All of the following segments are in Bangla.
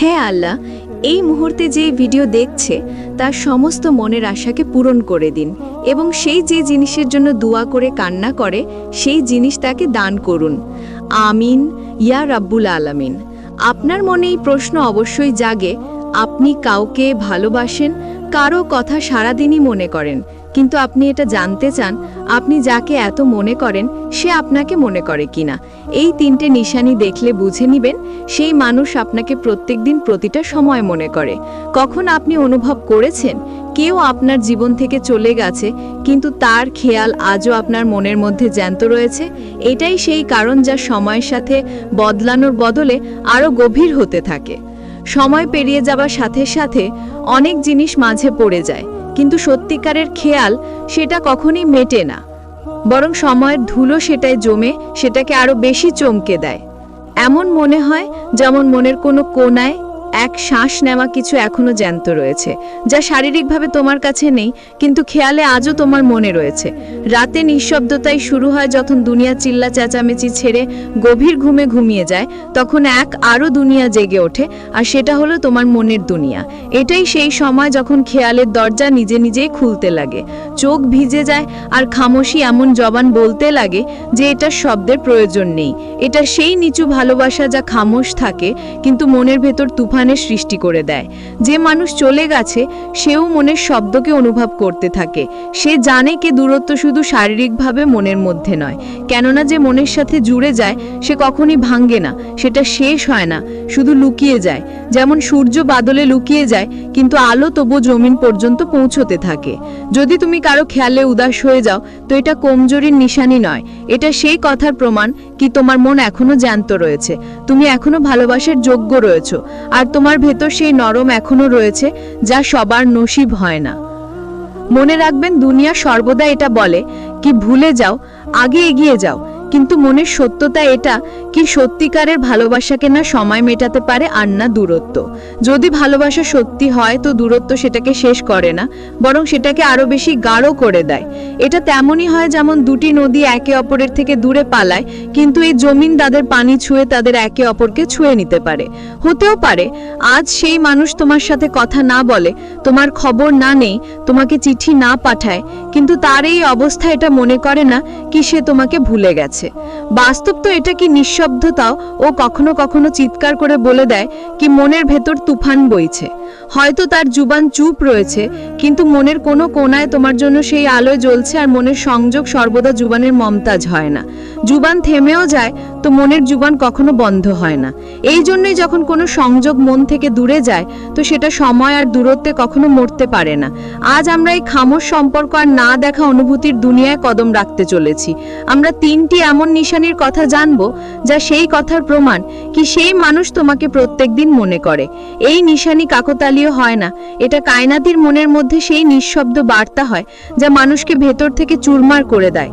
হ্যাঁ আল্লাহ, এই মুহূর্তে যে ভিডিও দেখছে, তার সমস্ত মনের আশাকে পূরণ করে দিন এবং সেই যে জিনিসের জন্য দোয়া করে, কান্না করে, সেই জিনিস তাকে দান করুন। আমিন, ইয়া রাব্বুল আলামিন। আপনার মনে এই প্রশ্ন অবশ্যই জাগে, আপনি কাউকে ভালোবাসেন, কারও কথা সারাদিনই মনে করেন কিন্তু আপনি এটা জানতে চান, আপনি যাকে এত মনে করেন, সে আপনাকে মনে করে কিনা? এই তিনটে নিশানি দেখলে বুঝে নিবেন, সেই মানুষ আপনাকে প্রত্যেক দিন প্রতিটা সময় মনে করে। কখন আপনি অনুভব করেছেন, কেউ আপনার জীবন থেকে চলে গেছে, কিন্তু তার খেয়াল আজও আপনার মনের মধ্যে জ্যান্ত রয়েছে? এটাই সেই কারণ যা সময়ের সাথে বদলানোর বদলে আরও গভীর হতে থাকে। সময় পেরিয়ে যাবার সাথে সাথে অনেক জিনিস মাঝে পড়ে যায়। কিন্তু সত্যিকারের খেয়াল সেটা কখনই মেটে না। বরং সময়ের ধুলো সেটায় জমে সেটাকে আরও বেশি চমকে দেয়। এমন মনে হয় যেমন মনের কোনো কোনায় এক শ্বাস নেওয়া কিছু এখনও জ্যান্ত রয়েছে, যা শারীরিকভাবে তোমার কাছে নেই, কিন্তু খেয়ালে আজও তোমার মনে রয়েছে। রাতে নিঃশব্দতাই শুরু হয় যখন দুনিয়া চিল্লা চেঁচামেচি ছেড়ে গভীর ঘুমে ঘুমিয়ে যায়, তখন এক আরও দুনিয়া জেগে ওঠে, আর সেটা হলো তোমার মনের দুনিয়া। এটাই সেই সময় যখন খেয়ালের দরজা নিজে নিজেই খুলতে লাগে। চোখ ভিজে যায়, আর খামোশি এমন জবান বলতে লাগে যে এটা শব্দের প্রয়োজন নেই। এটা সেই নিচু ভালোবাসা যা খামোশ থাকে, কিন্তু মনের ভেতর তুফানের সৃষ্টি করে দেয়। যে মানুষ চলে গেছে, সেও মনের শব্দকে অনুভব করতে থাকে। সে জানে কে দূরত্ব শুধু শারীরিকভাবে মনের মধ্যে নয়। কেননা যে মনের সাথে জুড়ে যায়, সে কখনই ভাঙ্গে না। সেটা শেষ হয় না, শুধু লুকিয়ে যায়। যেমন সূর্য বাদলে লুকিয়ে যায়, কিন্তু আলো তবু জমিন পর্যন্ত পৌঁছতে থাকে। যদি তুমি কারও খেয়ালে উদাস হয়ে যাও, তো এটা কমজোরির নিশানি নয়। এটা সেই কথার প্রমাণ কি তোমার মন এখনও জ্যান্ত রয়েছে। তুমি এখনও ভালোবাসার যোগ্য রয়েছো। আর তোমার ভেতর সেই নরম এখনও রয়েছে, যা সবার নসিব হয় না। মনে রাখবেন, দুনিয়া সর্বদা এটা বলে, কি ভুলে যাও, আগে এগিয়ে যাও। কিন্তু মনের সত্যতা এটা কি সত্যিকারের ভালোবাসাকে না সময় মেটাতে পারে আর না দূরত্ব। যদি ভালোবাসা সত্যি হয়, তো দূরত্ব সেটাকে শেষ করে না, বরং সেটাকে আরও বেশি গাঢ় করে দেয়। এটা তেমনই হয় যেমন দুটি নদী একে অপরের থেকে দূরে পালায়, কিন্তু এই জমিন তাদের পানি ছুঁয়ে তাদের একে অপরকে ছুঁয়ে নিতে পারে। হতেও পারে, আজ সেই মানুষ তোমার সাথে কথা না বলে, তোমার খবর না নেই, তোমাকে চিঠি না পাঠায়, কিন্তু তার এই অবস্থা এটা মনে করে না কি সে তোমাকে ভুলে গেছে। বাস্তব তো এটা কি নিঃশব্দতাও ও কখনো কখনো চিৎকার করে বলে দেয় কি মনের ভেতর তুফান বইছে। হয়তো তার জুবান চুপ রয়েছে, কিন্তু মনের কোনো কোনায় তোমার জন্য সেই আলোয় জ্বলছে আর মনের সংযোগ সর্বদা জুবানের মমতাজ হয় না। জুবান থেমেও যায়, তো মনের জুবান কখনো বন্ধ হয় না। এই জন্যই যখন কোনো সংযোগ মন থেকে দূরে যায়, তো সেটা সময় আর দূরত্বে কখনো মরতে পারে না। আজ আমরা এই খামোশ সম্পর্ক আর না দেখা অনুভূতির দুনিয়ায় কদম রাখতে চলেছি। আমরা তিনটি এমন নিশানির কথা জানব, যা সেই কথার প্রমাণ কি সেই মানুষ তোমাকে প্রত্যেক দিন মনে করে। এই নিশানি কাকতালীয় হয় না। এটা কায়নাতির মনের মধ্যে সেই নিঃশব্দ বার্তা হয়, যা মানুষকে ভেতর থেকে চুরমার করে দেয়।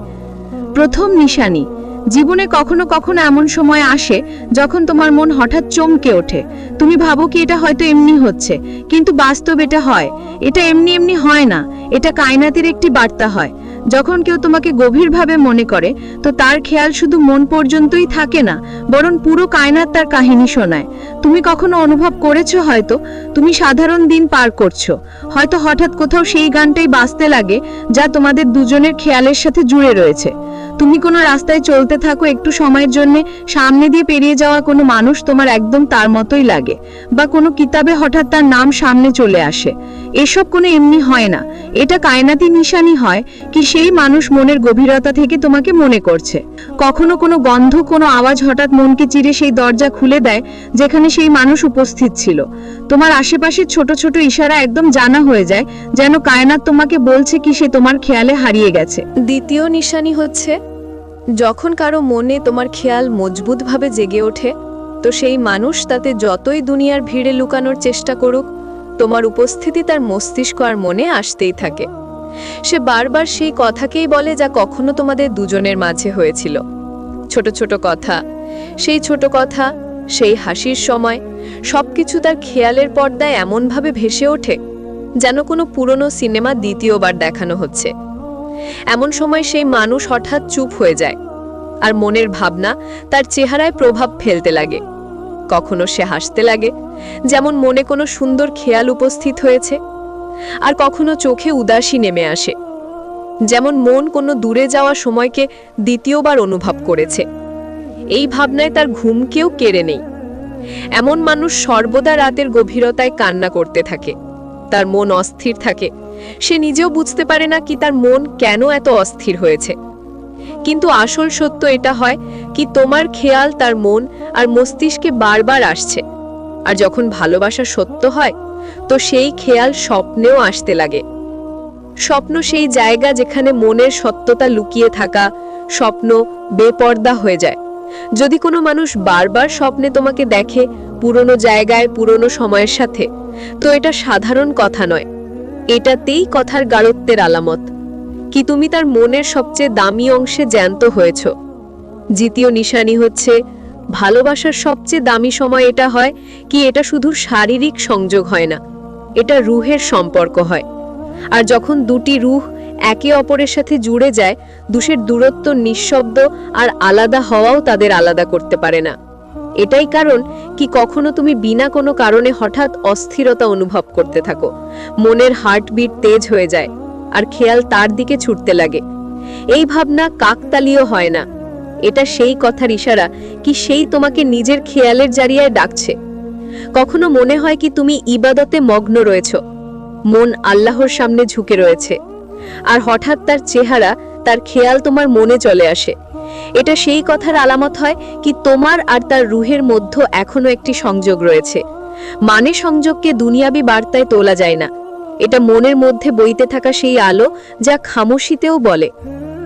প্রথম নিশানি জীবনে কখনো কখনো এমন সময় আসে যখন তোমার মন হঠাৎ চমকে ওঠে। তুমি ভাবো কি এটা হয়তো এমনি হচ্ছে, কিন্তু বাস্তব এটা হয়। এটা এমনি এমনি হয় না, এটা কায়নাতের একটি বার্তা হয়। যখন কেউ তোমাকে গভীরভাবে মনে করে, তো তার খেয়াল শুধু মন পর্যন্তই থাকে না, বরং পুরো কায়নাত তার কাহিনী শোনায়। তুমি কখনো অনুভব করেছ হয়তো? তুমি সাধারণ দিন পার করছ। হয়তো হঠাৎ কোথাও সেই গানটাই বাজতে লাগে যা তোমাদের দুজনের খেয়ালের সাথে জুড়ে রয়েছে। তুমি কোনো রাস্তায় চলতে থাকো, একটু সময়ের জন্য সামনে দিয়ে পেরিয়ে যাওয়া কোনো মানুষ তোমার একদম তার মতোই লাগে বা কোনো কিতাবে হঠাৎ তার নাম সামনে চলে আসে। এসব কোনো এমনি হয় না। এটা কায়নাতি নিশানি হয় কি সেই মানুষ মনের গভীরতা থেকে তোমাকে মনে করছে। কখনো কোনো গন্ধ, কোনো আওয়াজ হঠাৎ মনকে চিরে সেই দরজা খুলে দেয় যেখানে সেই মানুষ উপস্থিত ছিল। তোমার আশেপাশের ছোট ছোট ইশারা একদম জানা হয়ে যায়, যেন কায়নাত তোমাকে বলছে কি সে তোমার খেয়ালে হারিয়ে গেছে। দ্বিতীয় নিশানি হচ্ছে, যখন কারও মনে তোমার খেয়াল মজবুতভাবে জেগে ওঠে, তো সেই মানুষ তাতে যতই দুনিয়ার ভিড়ে লুকানোর চেষ্টা করুক, তোমার উপস্থিতি তার মস্তিষ্ক আর মনে আসতেই থাকে। সে বারবার সেই কথাকেই বলে যা কখনো তোমাদের দুজনের মাঝে হয়েছিল। ছোট ছোট কথা, সেই ছোট কথা সেই হাসির সময় সবকিছু তার খেয়ালের পর্দায় এমনভাবে ভেসে ওঠে যেন কোনো পুরনো সিনেমা দ্বিতীয়বার দেখানো হচ্ছে। এমন সময় সেই মানুষ হঠাৎ চুপ হয়ে যায় আর মনের ভাবনা তার চেহারায় প্রভাব ফেলতে লাগে। কখনো সে হাসতে লাগে, যেমন মনে কোনো সুন্দর খেয়াল উপস্থিত হয়েছে, আর কখনো চোখে উদাসী নেমে আসে, যেমন মন কোনো দূরে যাওয়া সময়কে দ্বিতীয়বার অনুভব করেছে। এই ভাবনায় তার ঘুমকেও কেড়ে নেই। এমন মানুষ সর্বদা রাতের গভীরতায় কান্না করতে থাকে। তার মন অস্থির থাকে। সে নিজেও বুঝতে পারে না কি তার মন কেন এত অস্থির হয়েছে। কিন্তু আসল সত্য এটা হয় কি তোমার খেয়াল তার মন আর মস্তিষ্কে বারবার আসছে। আর যখন ভালোবাসা সত্য হয়, তো সেই খেয়াল স্বপ্নেও আসতে লাগে। স্বপ্ন সেই জায়গা যেখানে মনের সত্যতা লুকিয়ে থাকা, স্বপ্ন বেপর্দা হয়ে যায়। যদি কোনো মানুষ বারবার স্বপ্নে তোমাকে দেখে পুরনো জায়গায়, পুরনো সময়ের সাথে, তো এটা সাধারণ কথা নয়। এটাতেই কথার গাঢ়ত্বের আলামত। কি তুমি তার মনের সবচেয়ে দামি অংশে জ্যান্ত হয়েছ? দ্বিতীয় নিশানি হচ্ছে, ভালোবাসার সবচেয়ে দামি সময় এটা হয় কি এটা শুধু শারীরিক সংযোগ হয় না, এটা রুহের সম্পর্ক হয়। আর যখন দুটি রুহ একে অপরের সাথে জুড়ে যায়, দুষের দূরত্ব, নিঃশব্দ আর আলাদা হওয়াও তাদের আলাদা করতে পারে না। এটাই কারণ কি কখনো তুমি বিনা কোনো কারণে হঠাৎ অস্থিরতা অনুভব করতে থাকো। মনের হার্টবিট তেজ হয়ে যায় আর খেয়াল তার দিকে ছুটতে লাগে। এই ভাবনা কাকতালীয় হয় না। এটা সেই কথার ইশারা কি সেই তোমাকে নিজের খেয়ালের জারিয়ায় ডাকছে। কখনো মনে হয় কি তুমি ইবাদতে মগ্ন রয়েছ। মন আল্লাহর সামনে ঝুঁকে রয়েছে। আর হঠাৎ তার চেহারা, তার খেয়াল তোমার মনে চলে আসে। এটা সেই কথার আলামত হয় কি তোমার আর তার রুহের মধ্যে এখনও একটি সংযোগ রয়েছে। মানে সংযোগকে দুনিয়াবি বার্তায় তোলা যায় না। এটা মনের মধ্যে বইতে থাকা সেই আলো যা খামোশিতেও বলে।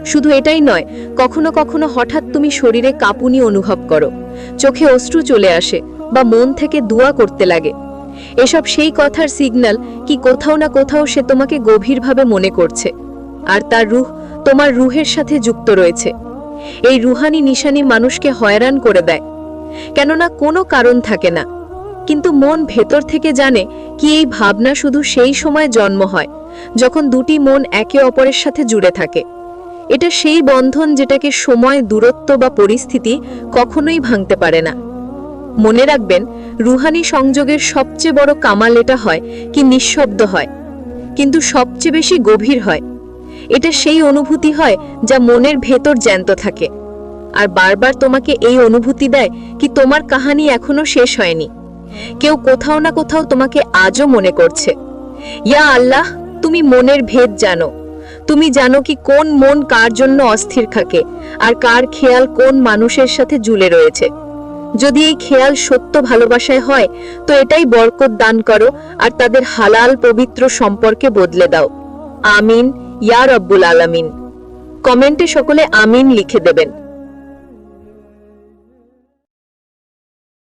শুধু এটাই নয়, কখনো কখনো হঠাৎ তুমি শরীরে কাঁপুনি অনুভব করো। চোখে অশ্রু চলে আসে বা মন থেকে দোয়া করতে লাগে। এসব সেই কথার সিগন্যাল কি কোথাও না কোথাও সে তোমাকে গভীরভাবে মনে করছে। আর তার রুহ তোমার রুহের সাথে যুক্ত রয়েছে। এই রুহানি নিশানি মানুষকে হয়রান করে দেয়। কেননা কোনো কারণ থাকে না। কিন্তু মন ভেতর থেকে জানে কি এই ভাবনা শুধু সেই সময় জন্ম হয়, যখন দুটি মন একে অপরের সাথে জুড়ে থাকে। এটা সেই বন্ধন যেটাকে সময়, দূরত্ব বা পরিস্থিতি কখনোই ভাঙতে পারে না। মনে রাখবেন, রুহানি সংযোগের সবচেয়ে বড় কামাল এটা হয় কি নিঃশব্দ হয়, কিন্তু সবচেয়ে বেশি গভীর হয়। এটা সেই অনুভূতি হয় যা মনের ভেতর জ্যান্ত থাকে। আর বারবার তোমাকে এই অনুভূতি দেয় কি তোমার কাহানি এখনও শেষ হয়নি। কেউ কোথাও না কোথাও তোমাকে আজও মনে করছে। ইয়া আল্লাহ, তুমি মনের ভেদ জানো। তুমি জানো কি কোন মন কার জন্য অস্থির থাকে, আর কার খেয়াল কোন মানুষের সাথে জুলে রয়েছে। যদি এই খেয়াল সত্য ভালোবাসায় হয়, তো এটাই বরকত দান করো আর তাদের হালাল পবিত্র সম্পর্কে বদলে দাও। আমিন, ইয়া রব্বুল আলামিন। কমেন্টে সকলে আমিন লিখে দেবেন।